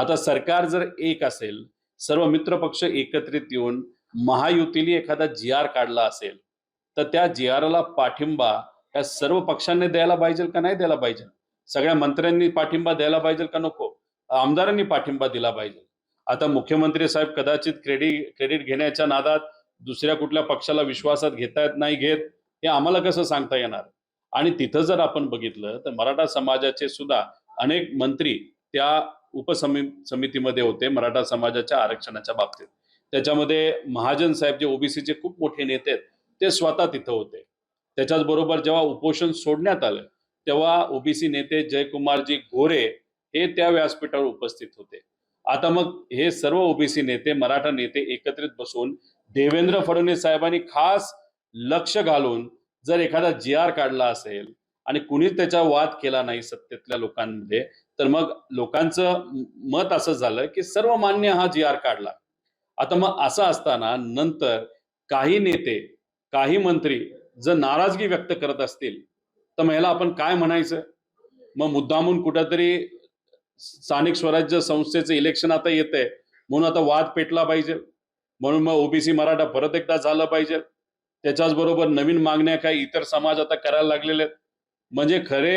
आता सरकार जर एक असेल सर्व मित्र पक्ष एकत्रित येऊन महायुतीने एखादा जी आर काढला असेल तर त्या जी आरला पाठिंबा या सर्व पक्षांनी द्यायला पाहिजे का नाही द्यायला पाहिजे? सगळ्या मंत्र्यांनी पाठिंबा द्यायला पाहिजे का नको? आमदारांनी पाठिंबा दिला पाहिजे. आता मुख्यमंत्री साहेब कदाचित क्रेडिट क्रेडिट घेण्याच्या नादात दुसऱ्या कुठल्या पक्षाला विश्वासात घेतायत नाही घेत हे आम्हाला कसं सांगता येणार? आणि तिथं जर आपण बघितलं तर मराठा समाजाचे सुद्धा अनेक मंत्री त्या उपसमि समितीमध्ये होते मराठा समाजाच्या आरक्षणाच्या बाबतीत. त्याच्यामध्ये महाजन साहेब जे ओबीसीचे खूप मोठे नेते आहेत ते स्वतः तिथं होते. त्याच्याच बरोबर जेव्हा उपोषण सोडण्यात आलं तेव्हा ओबीसी नेते जयकुमारजी गोरे हे त्या व्यासपीठावर उपस्थित होते. आता मग हे सर्व ओबीसी नेते मराठा नेते एकत्रित बसून देवेंद्र फडणवीस साहेबांनी खास लक्ष घालून जर एखादा जी आर काढला असेल आणि कुणीच त्याचा वाद केला नाही सत्तेतल्या लोकांमध्ये तर मग लोकांचं मत असं झालं की सर्व मान्य हा जी आर काढला. आता मग असं असताना नंतर काही नेते काही मंत्री जर नाराजगी व्यक्त करत असतील तर मग याला आपण काय म्हणायचं? मग मुद्दामून कुठंतरी स्थानिक स्वराज्य संस्थेचं इलेक्शन आता येत आहे म्हणून आता वाद पेटला पाहिजे. म्हणून मग ओबीसी मराठा परत एकदा झालं पाहिजे. त्याच्याच बरोबर नवीन मागण्या काही इतर समाज आता करायला लागलेले आहेत. म्हणजे खरे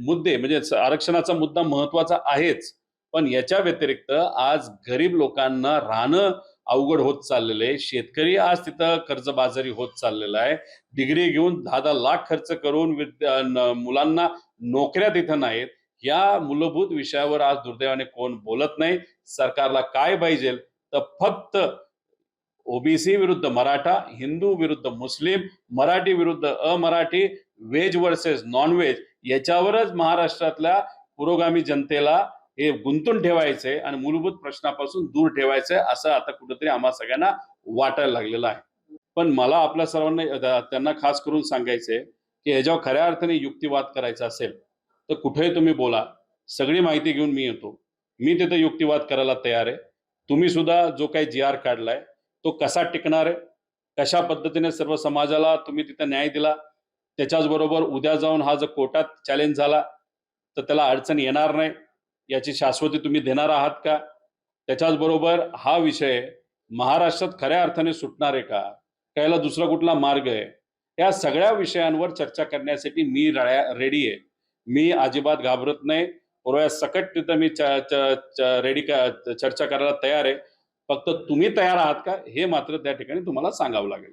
मुद्दे म्हणजे आरक्षणाचा मुद्दा महत्त्वाचा आहेच. पण याच्या व्यतिरिक्त आज गरीब लोकांना राहणं अवघड होत चाललेलं आहे. शेतकरी आज तिथं कर्जबाजारी होत चाललेला आहे. डिग्री घेऊन दहा दहा लाख खर्च करून विद्या- मुलांना नोकऱ्या तिथं नाहीत. या मूलभूत विषयावर आज दुर्दैवाने कोण बोलत नाही. सरकारला काय पाहिजे? तर फक्त ओबीसी विरुद्ध मराठा हिंदू विरुद्ध मुस्लिम मराठी विरुद्ध अमराठी व्हेज वर्सेस नॉन व्हेज याच्यावरच महाराष्ट्रातल्या पुरोगामी जनतेला हे गुंतून ठेवायचंय आणि मूलभूत प्रश्नापासून दूर ठेवायचंय असं आता कुठेतरी आम्हा सगळ्यांना वाटायला लागलेलं आहे. पण मला आपल्या सर्वांना त्यांना खास करून सांगायचंय की ह्याच्यावर खऱ्या अर्थाने युक्तिवाद करायचा असेल तर कुठेही तुम्ही बोला. सगळी माहिती घेऊन मी येतो. मी तिथं युक्तिवाद करायला तयार आहे. तुम्ही सुद्धा जो काही जी आर काढलाय तो कसा टिकणार आहे? कशा पद्धतीने सर्व समाजाला तुम्ही तिथं न्याय दिला? त्याच्याच बरोबर उद्या जाऊन हा जर कोर्टात चॅलेंज झाला तर त्याला अडचण येणार नाही. याची शाश्वती तुम्ही देणार आहात का? त्याच्याच बरोबर हा विषय महाराष्ट्रात खऱ्या अर्थाने सुटणार आहे का? त्याला दुसरा कुठला मार्ग आहे? या सगळ्या विषयांवर चर्चा करण्यासाठी मी रेडी आहे. मी अजिबात घाबरत नाही. पूर्व सकट तिथं मी रेडी चर्चा करायला तयार आहे. फक्त तुम्ही तयार आहात का? हे मात्र त्या ठिकाणी तुम्हाला सांगावं लागेल.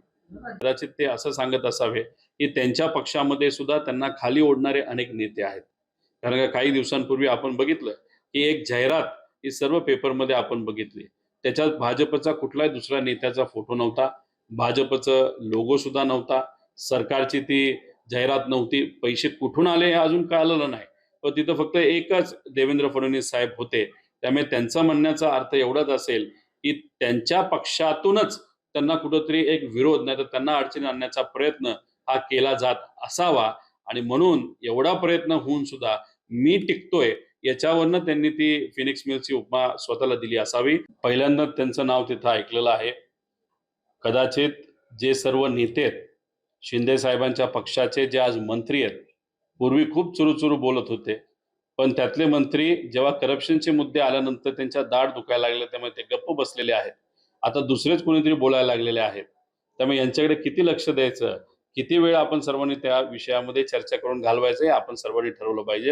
कदाचित ते असं सांगत असावे की त्यांच्या पक्षामध्ये सुद्धा त्यांना खाली ओढणारे अनेक नेते आहेत. कारण का काही दिवसांपूर्वी आपण बघितलं की एक जाहिरात ही सर्व पेपरमध्ये आपण बघितली. त्याच्यात भाजपचा कुठलाही दुसऱ्या नेत्याचा फोटो नव्हता. भाजपचं लोगो सुद्धा नव्हता. सरकारची ती जाहिरात नव्हती. पैसे कुठून आले हे अजून कळलेलं नाही. पण तिथं फक्त एकच देवेंद्र फडणवीस साहेब होते. त्यामुळे त्यांचा म्हणण्याचा अर्थ एवढाच असेल की त्यांच्या पक्षातूनच त्यांना कुठंतरी एक विरोध नाही तर त्यांना अडचणी आणण्याचा प्रयत्न हा केला जात असावा. आणि म्हणून एवढा प्रयत्न होऊन सुद्धा मी टिकतोय याच्यावरनं त्यांनी ती फिनिक्स मिलची उपमा स्वतःला दिली असावी. पहिल्यांदा त्यांचं नाव तिथं ऐकलेलं आहे. कदाचित जे सर्व नेते आहेत शिंदे साहेबांच्या पक्षाचे जे आज मंत्री आहेत पूर्वी खूप चुरूचुरू बोलत होते. पण त्यातले मंत्री जेव्हा करप्शनचे मुद्दे आल्यानंतर त्यांच्या दाढ दुखायला लागले त्यामुळे ते गप्प बसलेले आहेत. आता दुसरेच कोणीतरी बोलायला लागलेले आहेत. त्यामुळे यांच्याकडे किती लक्ष द्यायचं? किती वेळ आपण सर्वांनी त्या विषयामध्ये चर्चा करून घालवायचं हे आपण सर्वांनी ठरवलं पाहिजे.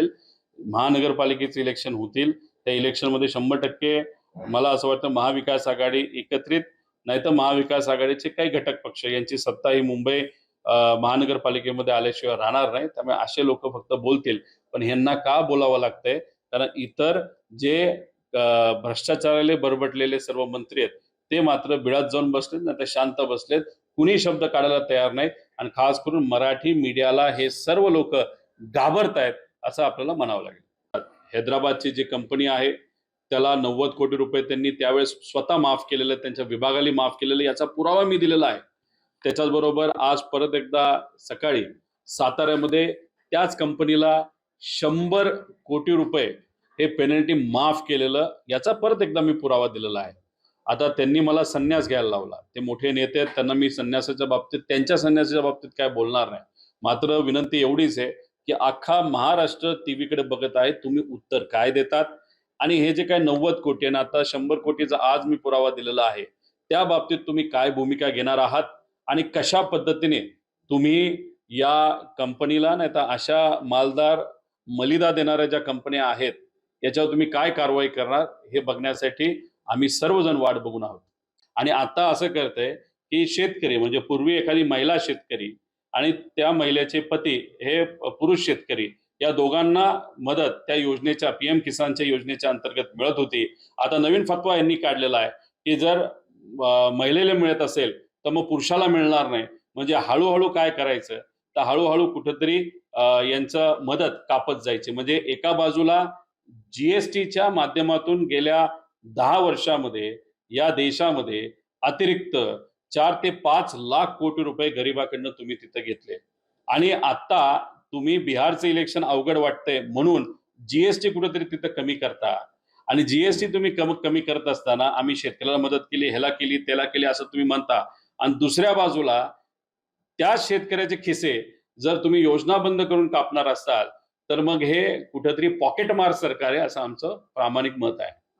महानगरपालिकेचे इलेक्शन होतील. त्या इलेक्शनमध्ये शंभर टक्के मला असं वाटतं महाविकास आघाडी एकत्रित नाही तर महाविकास आघाडीचे काही घटक पक्ष यांची सत्ता ही मुंबई महानगरपालिकेमध्ये आल्याशिवाय राहणार नाही. त्यामुळे असे लोक फक्त बोलतील. पण ह्यांना का बोलावं लागतंय? कारण इतर जे भ्रष्टाचाराला भ्रष्टाचाराले बरबटलेले सर्व मंत्री आहेत ते मात्र बिळात जाऊन बसलेत नाही तर शांत बसलेत. कुणी शब्द काढायला तयार नाही आणि खास करून मराठी मीडियाला हे सर्व लोक घाबरतायत असं आपल्याला म्हणावं लागेल. हैदराबादची जी कंपनी आहे त्याला नव्वद कोटी रुपये त्यांनी त्यावेळेस स्वतः माफ केलेले त्यांच्या विभागाला माफ केलेले याचा पुरावा मी दिलेला आहे. त्याच्याच बरोबर आज परत एकदा सकाळी साताऱ्यामध्ये त्याच कंपनीला शंभर कोटी रुपये हे पेनल्टी माफ केलेलं याचा परत एकदा मी पुरावा दिलेला आहे. आता त्यांनी मला संन्यास घ्यायला लावला. ते मोठे नेते आहेत त्यांना मी संन्यासाच्या बाबतीत त्यांच्या संन्यासाच्या बाबतीत काय बोलणार नाही. मात्र विनंती एवढीच आहे की अख्खा महाराष्ट्र टीव्हीकडे बघत आहे तुम्ही उत्तर काय देतात? आणि हे जे काय नव्वद कोटी आणि आता शंभर कोटीचा आज मी पुरावा दिलेला आहे त्या बाबतीत तुम्ही काय भूमिका घेणार आहात? आणि कशा पद्धतीने तुम्ही या कंपनीला नाही तर अशा मालदार मलिदा देणाऱ्या ज्या कंपन्या आहेत याच्यावर तुम्ही काय कारवाई करणार हे बघण्यासाठी आम्ही सर्वजण वाट बघून आहोत. आणि आता असं करतंय की शेतकरी म्हणजे पूर्वी एखादी महिला शेतकरी आणि त्या महिलेचे पती हे पुरुष शेतकरी या दोघांना मदत त्या योजनेच्या पीएम किसानच्या योजनेच्या अंतर्गत मिळत होती. आता नवीन फतवा यांनी काढलेला आहे की जर महिलेला मिळत असेल तर मग पुरुषाला मिळणार नाही. म्हणजे हळूहळू काय करायचं? तर हळूहळू कुठेतरी यांचं मदत कापत जायची. म्हणजे एका बाजूला जीएसटीच्या माध्यमातून गेल्या दहा वर्षामध्ये या देशामध्ये अतिरिक्त चार ते पाच लाख कोटी रुपये गरिबाकडनं तुम्ही तिथं घेतले. आणि आता तुम्ही बिहारचं इलेक्शन अवघड वाटतंय म्हणून जीएसटी कुठेतरी तिथं कमी करता. आणि जीएसटी तुम्ही कम कमी करत असताना आम्ही शेतकऱ्याला मदत केली ह्याला केली त्याला केली असं तुम्ही म्हणता. आणि दुसऱ्या बाजूला त्या शेतकऱ्याचे खिसे जर तुम्ही योजना बंद करून कापणार असाल तर मग हे कुठेतरी पॉकेट मार सरकार आहे असं आमचं प्रामाणिक मत आहे.